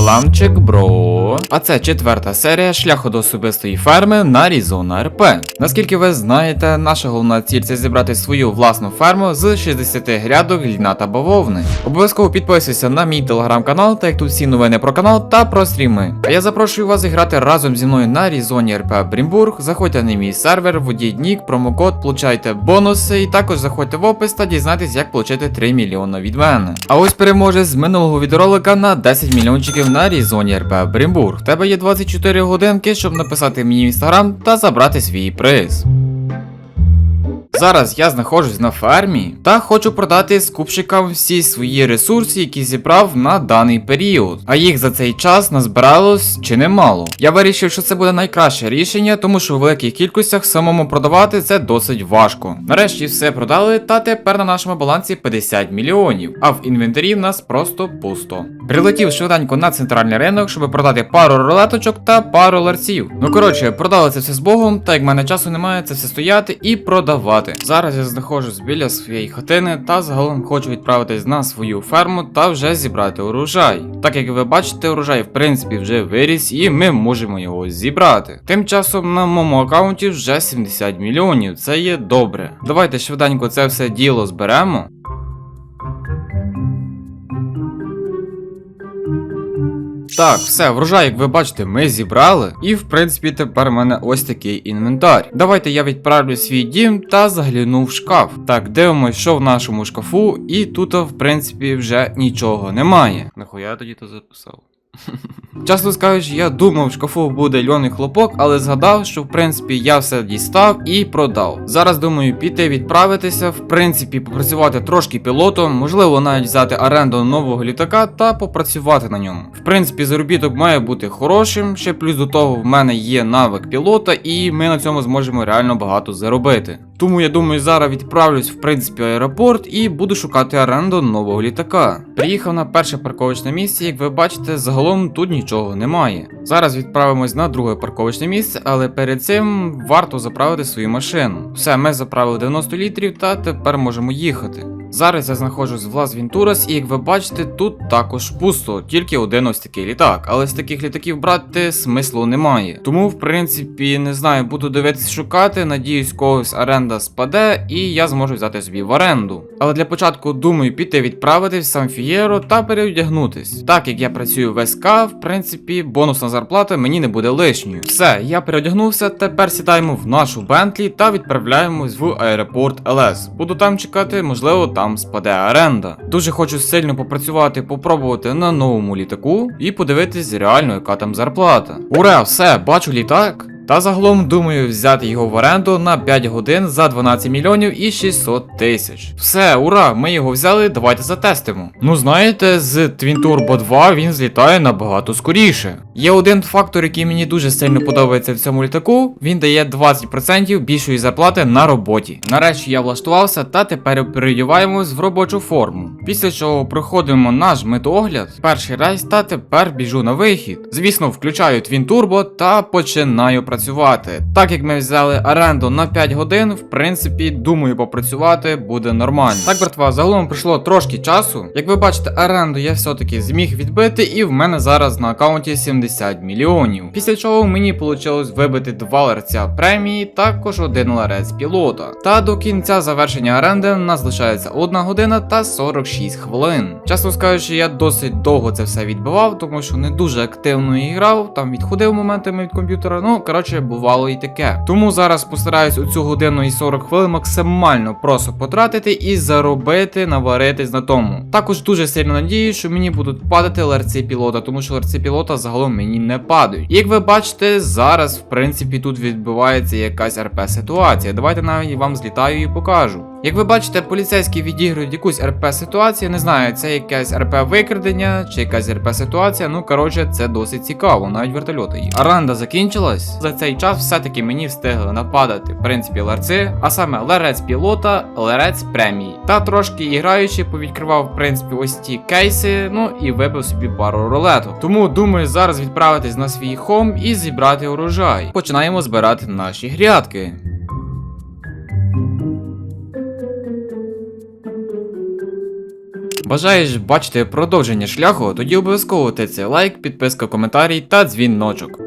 Саламчик, бро. А це четверта серія шляху до особистої ферми на Різона РП. Наскільки ви знаєте, наша головна ціль це зібрати свою власну ферму з 60 грядок льна та бавовни. Обов'язково підписуйся на мій телеграм-канал, так як тут всі новини про канал та про стріми. А я запрошую вас зіграти разом зі мною на Різоні РП Брімбург. Заходьте на мій сервер, вводіть нік, промокод, получайте бонуси, і також заходьте в опис та дізнайтесь, як отримати 3 мільйони від мене. А ось переможець з минулого відеоролика на 10 мільйончиків на Різоні РП Брімбург. В тебе є 24 годинки, щоб написати мені в інстаграм та забрати свій приз. Зараз я знаходжусь на фермі та хочу продати скупщикам всі свої ресурси, які зібрав на даний період. А їх за цей час назбиралось чи немало. Я вирішив, що це буде найкраще рішення, тому що в великих кількостях самому продавати це досить важко. Нарешті все продали, та тепер на нашому балансі 50 мільйонів, а в інвентарі в нас просто пусто. Прилетів швиденько на центральний ринок, щоб продати пару рулеточок та пару ларців. Ну коротше, продали це все з Богом, та як мене часу немає, це все стояти і продавати. Зараз я знаходжусь біля своєї хатини та загалом хочу відправитись на свою ферму та вже зібрати урожай. Так як ви бачите, урожай в принципі вже виріс і ми можемо його зібрати. Тим часом на моєму аккаунті вже 70 мільйонів, це є добре. Давайте швиденько це все діло зберемо. Так, все, врожай, як ви бачите, ми зібрали. І в принципі тепер у мене ось такий інвентар. Давайте я відправлю свій дім та загляну в шкаф. Так, дивимось, що в нашому шкафу, і тут, в принципі, вже нічого немає. Нахуя я тоді то записав? Чесно скажучи, я думав, в шкафу буде льоний хлопок, але згадав, що в принципі я все дістав і продав. Зараз думаю піти відправитися, в принципі, попрацювати трошки пілотом, можливо, навіть взяти оренду нового літака та попрацювати на ньому. В принципі, заробіток має бути хорошим. Ще плюс до того в мене є навик пілота, і ми на цьому зможемо реально багато заробити. Тому я думаю, зараз відправлюсь в принципі в аеропорт і буду шукати оренду нового літака. Приїхав на перше парковочне місце, як ви бачите, загалом тут нічого немає. Зараз відправимось на друге парковочне місце, але перед цим варто заправити свою машину. Все, ми заправили 90 літрів та тепер можемо їхати. Зараз я знаходжусь в Лас Вінтурас, і як ви бачите, тут також пусто, тільки один ось такий літак. Але з таких літаків брати смислу немає. Тому, в принципі, не знаю, буду дивитись шукати. Надіюсь, когось оренда спаде, і я зможу взяти собі в оренду. Але для початку думаю піти відправитись в Сан Фієро та переодягнутись. Так як я працюю в СК, в принципі, бонусна зарплата мені не буде лишньою. Все, я переодягнувся, тепер сідаємо в нашу Бентлі та відправляємось в аеропорт ЛС. Буду там чекати, можливо, там спаде оренда. Дуже хочу сильно попрацювати, попробувати на новому літаку і подивитись реально, яка там зарплата. Ура, все, бачу літак. Та загалом думаю взяти його в оренду на 5 годин за 12 мільйонів і 600 тисяч. Все, ура, ми його взяли, давайте затестимо. Ну знаєте, з Twin Turbo 2 він злітає набагато скоріше. Є один фактор, який мені дуже сильно подобається в цьому літаку. Він дає 20% більшої зарплати на роботі. Нарешті я влаштувався та тепер переодіваємось в робочу форму. Після чого проходимо наш медогляд, перший рейс, та тепер біжу на вихід. Звісно, включаю Twin Turbo та починаю працювати. Так як ми взяли оренду на 5 годин, в принципі, думаю, попрацювати буде нормально. Так, братва, загалом пройшло трошки часу. Як ви бачите, оренду я все-таки зміг відбити, і в мене зараз на аккаунті 70 мільйонів. Після чого мені вийшло вибити два ларця премії, також один ларець пілота. Та до кінця завершення оренди в нас лишається 1 година та 46 хвилин. Чесно скажучи, я досить довго це все відбивав, тому що не дуже активно і там відходив моментами від комп'ютера. Ну, коротше, бувало і таке. Тому зараз постараюсь у цю годину і 40 хвилин максимально просто потратити і заробити, наваритись на тому. Також дуже сильно надію, що мені будуть падати ларці пілота, тому що ларці пілота загалом мені не падають. Як ви бачите, зараз в принципі тут відбувається якась РП ситуація. Давайте навіть вам злітаю і покажу. Як ви бачите, поліцейські відіграють якусь РП ситуацію, не знаю, це якесь РП викрадення чи якась РП ситуація. Ну коротше, це досить цікаво, навіть вертольоти є. Оренда закінчилась. За цей час все-таки мені встигли нападати, в принципі, ларци, а саме ларець пілота, ларець премії. Та трошки іграючи, повідкривав, в принципі, ось ті кейси, ну і вибив собі пару рулеток. Тому думаю, зараз відправитись на свій хом і зібрати урожай. Починаємо збирати наші грядки. Бажаєш бачити продовження шляху, тоді обов'язково тиці лайк, підписка, коментарій та дзвіночок.